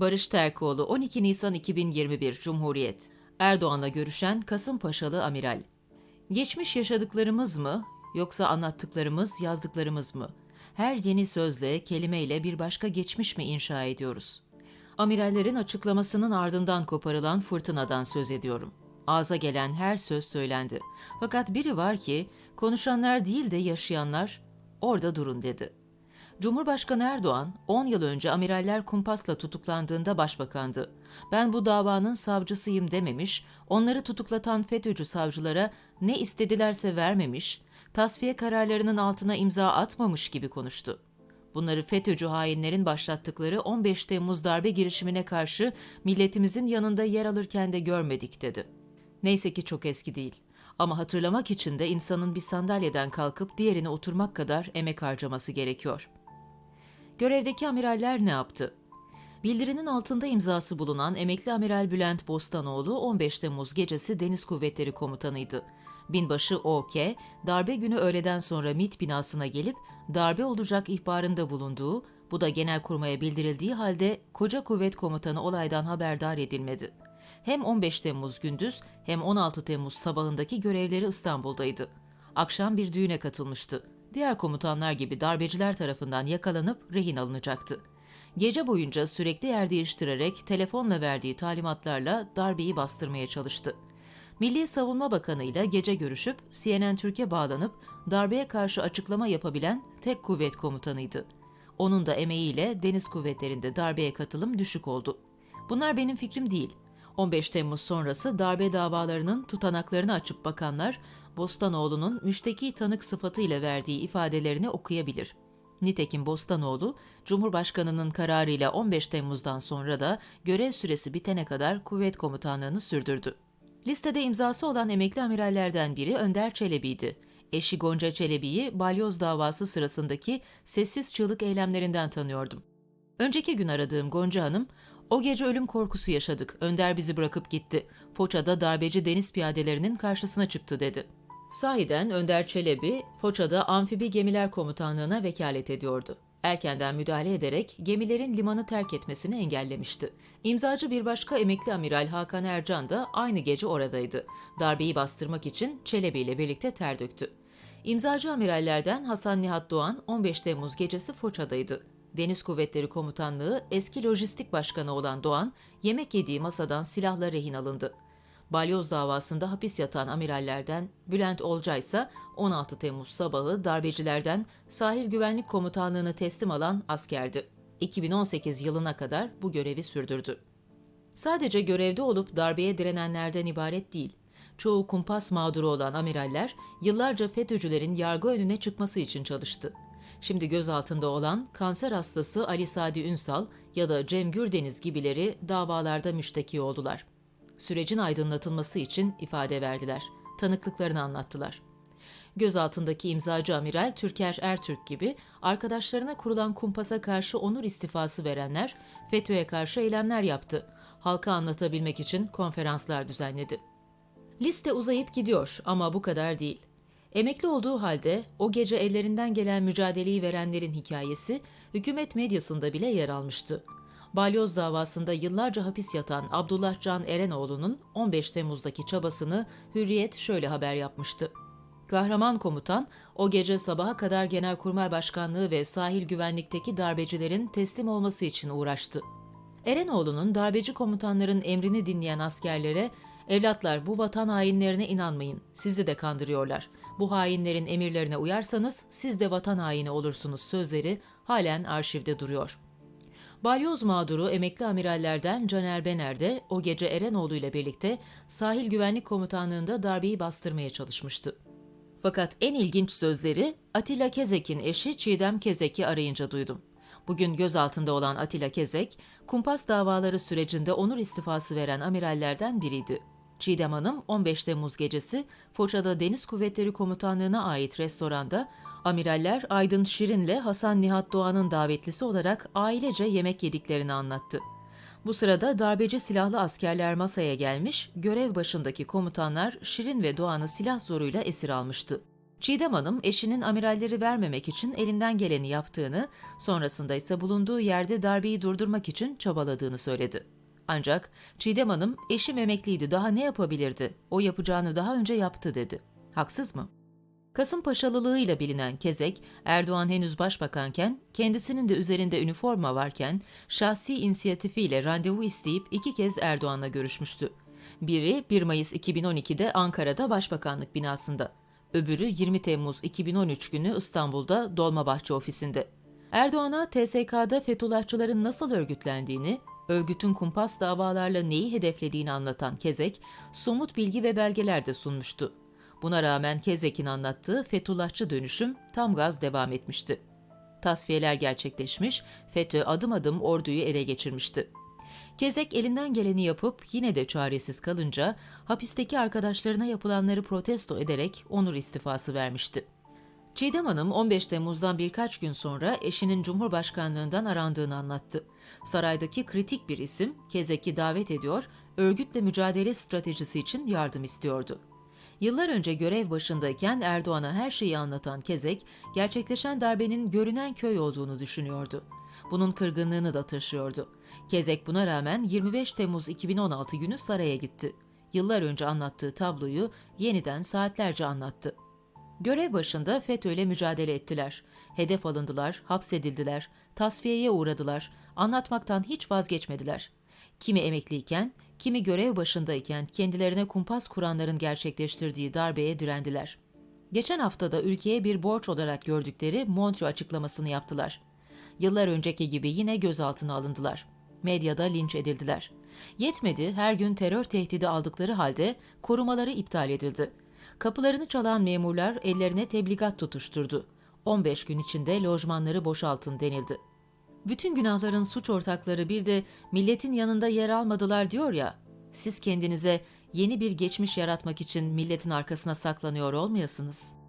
Barış Terkoğlu 12 Nisan 2021 Cumhuriyet Erdoğan'la görüşen Kasımpaşalı amiral. Geçmiş yaşadıklarımız mı yoksa anlattıklarımız, yazdıklarımız mı? Her yeni sözle, kelimeyle bir başka geçmiş mi inşa ediyoruz? Amirallerin açıklamasının ardından koparılan fırtınadan söz ediyorum. Ağza gelen her söz söylendi. Fakat biri var ki konuşanlar değil de yaşayanlar orada durun dedi. Cumhurbaşkanı Erdoğan 10 yıl önce amiraller kumpasla tutuklandığında başbakandı. Ben bu davanın savcısıyım dememiş, onları tutuklatan FETÖ'cü savcılara ne istedilerse vermemiş, tasfiye kararlarının altına imza atmamış gibi konuştu. Bunları FETÖ'cü hainlerin başlattıkları 15 Temmuz darbe girişimine karşı milletimizin yanında yer alırken de görmedik dedi. Neyse ki çok eski değil. Ama hatırlamak için de insanın bir sandalyeden kalkıp diğerine oturmak kadar emek harcaması gerekiyor. Görevdeki amiraller ne yaptı? Bildirinin altında imzası bulunan emekli amiral Bülent Bostanoğlu 15 Temmuz gecesi Deniz Kuvvetleri Komutanıydı. Binbaşı OK, darbe günü öğleden sonra MİT binasına gelip darbe olacak ihbarında bulunduğu, bu da Genelkurmay'a bildirildiği halde Koca Kuvvet Komutanı olaydan haberdar edilmedi. Hem 15 Temmuz gündüz hem 16 Temmuz sabahındaki görevleri İstanbul'daydı. Akşam bir düğüne katılmıştı. Diğer komutanlar gibi darbeciler tarafından yakalanıp rehin alınacaktı. Gece boyunca sürekli yer değiştirerek telefonla verdiği talimatlarla darbeyi bastırmaya çalıştı. Milli Savunma Bakanı ile gece görüşüp CNN Türkiye bağlanıp darbeye karşı açıklama yapabilen tek kuvvet komutanıydı. Onun da emeğiyle deniz kuvvetlerinde darbeye katılım düşük oldu. Bunlar benim fikrim değil. 15 Temmuz sonrası darbe davalarının tutanaklarını açıp bakanlar, Bostanoğlu'nun müşteki tanık sıfatıyla verdiği ifadelerini okuyabilir. Nitekim Bostanoğlu, Cumhurbaşkanı'nın kararıyla 15 Temmuz'dan sonra da görev süresi bitene kadar kuvvet komutanlığını sürdürdü. Listede imzası olan emekli amirallerden biri Önder Çelebi'ydi. Eşi Gonca Çelebi'yi balyoz davası sırasındaki sessiz çığlık eylemlerinden tanıyordum. Önceki gün aradığım Gonca Hanım, o gece ölüm korkusu yaşadık. Önder bizi bırakıp gitti. Foça'da darbeci deniz piyadelerinin karşısına çıktı dedi. Sahiden Önder Çelebi, Foça'da amfibi gemiler komutanlığına vekalet ediyordu. Erkenden müdahale ederek gemilerin limanı terk etmesini engellemişti. İmzacı bir başka emekli amiral Hakan Ercan da aynı gece oradaydı. Darbeyi bastırmak için Çelebi ile birlikte ter döktü. İmzacı amirallerden Hasan Nihat Doğan 15 Temmuz gecesi Foça'daydı. Deniz Kuvvetleri Komutanlığı eski lojistik başkanı olan Doğan, yemek yediği masadan silahla rehin alındı. Balyoz davasında hapis yatan amirallerden Bülent Olcay ise 16 Temmuz sabahı darbecilerden Sahil Güvenlik Komutanlığı'nı teslim alan askerdi. 2018 yılına kadar bu görevi sürdürdü. Sadece görevde olup darbeye direnenlerden ibaret değil. Çoğu kumpas mağduru olan amiraller yıllarca FETÖ'cülerin yargı önüne çıkması için çalıştı. Şimdi gözaltında olan kanser hastası Ali Sadi Ünsal ya da Cem Gürdeniz gibileri davalarda müşteki oldular. Sürecin aydınlatılması için ifade verdiler. Tanıklıklarını anlattılar. Gözaltındaki imzacı amiral Türker Ertürk gibi arkadaşlarına kurulan kumpasa karşı onur istifası verenler FETÖ'ye karşı eylemler yaptı. Halka anlatabilmek için konferanslar düzenledi. Liste uzayıp gidiyor ama bu kadar değil. Emekli olduğu halde o gece ellerinden gelen mücadeleyi verenlerin hikayesi hükümet medyasında bile yer almıştı. Balyoz davasında yıllarca hapis yatan Abdullah Can Erenoğlu'nun 15 Temmuz'daki çabasını Hürriyet şöyle haber yapmıştı. Kahraman komutan o gece sabaha kadar Genelkurmay Başkanlığı ve sahil güvenlikteki darbecilerin teslim olması için uğraştı. Erenoğlu'nun darbeci komutanların emrini dinleyen askerlere Evlatlar bu vatan hainlerine inanmayın. Sizi de kandırıyorlar. Bu hainlerin emirlerine uyarsanız siz de vatan haini olursunuz sözleri halen arşivde duruyor. Balyoz mağduru emekli amirallerden Caner Bener de o gece Erenoğlu ile birlikte sahil güvenlik komutanlığında darbeyi bastırmaya çalışmıştı. Fakat en ilginç sözleri Atilla Kezek'in eşi Çiğdem Kezek'i arayınca duydum. Bugün gözaltında olan Atilla Kezek, kumpas davaları sürecinde onur istifası veren amirallerden biriydi. Çiğdem Hanım 15 Temmuz gecesi Foça'da Deniz Kuvvetleri Komutanlığı'na ait restoranda amiraller Aydın Şirin'le Hasan Nihat Doğan'ın davetlisi olarak ailece yemek yediklerini anlattı. Bu sırada darbeci silahlı askerler masaya gelmiş, görev başındaki komutanlar Şirin ve Doğan'ı silah zoruyla esir almıştı. Çiğdem Hanım eşinin amiralleri vermemek için elinden geleni yaptığını, sonrasında ise bulunduğu yerde darbeyi durdurmak için çabaladığını söyledi. Ancak Çiğdem Hanım eşim emekliydi daha ne yapabilirdi, o yapacağını daha önce yaptı dedi. Haksız mı? Kasımpaşalılığıyla bilinen Kezek, Erdoğan henüz başbakanken, kendisinin de üzerinde üniforma varken, şahsi inisiyatifiyle randevu isteyip iki kez Erdoğan'la görüşmüştü. Biri 1 Mayıs 2012'de Ankara'da Başbakanlık binasında, öbürü 20 Temmuz 2013 günü İstanbul'da Dolmabahçe ofisinde. Erdoğan'a TSK'da Fethullahçıların nasıl örgütlendiğini, örgütün kumpas davalarla neyi hedeflediğini anlatan Kezek, somut bilgi ve belgeler de sunmuştu. Buna rağmen Kezek'in anlattığı Fethullahçı dönüşüm tam gaz devam etmişti. Tasfiyeler gerçekleşmiş, FETÖ adım adım orduyu ele geçirmişti. Kezek elinden geleni yapıp yine de çaresiz kalınca hapisteki arkadaşlarına yapılanları protesto ederek onur istifası vermişti. Çiğdem Hanım 15 Temmuz'dan birkaç gün sonra eşinin Cumhurbaşkanlığından arandığını anlattı. Saraydaki kritik bir isim Kezek'i davet ediyor, örgütle mücadele stratejisi için yardım istiyordu. Yıllar önce görev başındayken Erdoğan'a her şeyi anlatan Kezek, gerçekleşen darbenin görünen köy olduğunu düşünüyordu. Bunun kırgınlığını da taşıyordu. Kezek buna rağmen 25 Temmuz 2016 günü saraya gitti. Yıllar önce anlattığı tabloyu yeniden saatlerce anlattı. Görev başında FETÖ'yle mücadele ettiler. Hedef alındılar, hapsedildiler, tasfiyeye uğradılar, anlatmaktan hiç vazgeçmediler. Kimi emekliyken, kimi görev başındayken kendilerine kumpas kuranların gerçekleştirdiği darbeye direndiler. Geçen haftada ülkeye bir borç olarak gördükleri Montreux açıklamasını yaptılar. Yıllar önceki gibi yine gözaltına alındılar. Medyada linç edildiler. Yetmedi, her gün terör tehdidi aldıkları halde korumaları iptal edildi. Kapılarını çalan memurlar ellerine tebligat tutuşturdu. 15 gün içinde lojmanları boşaltın denildi. Bütün günahların suç ortakları bir de milletin yanında yer almadılar diyor ya. Siz kendinize yeni bir geçmiş yaratmak için milletin arkasına saklanıyor olmayasınız.''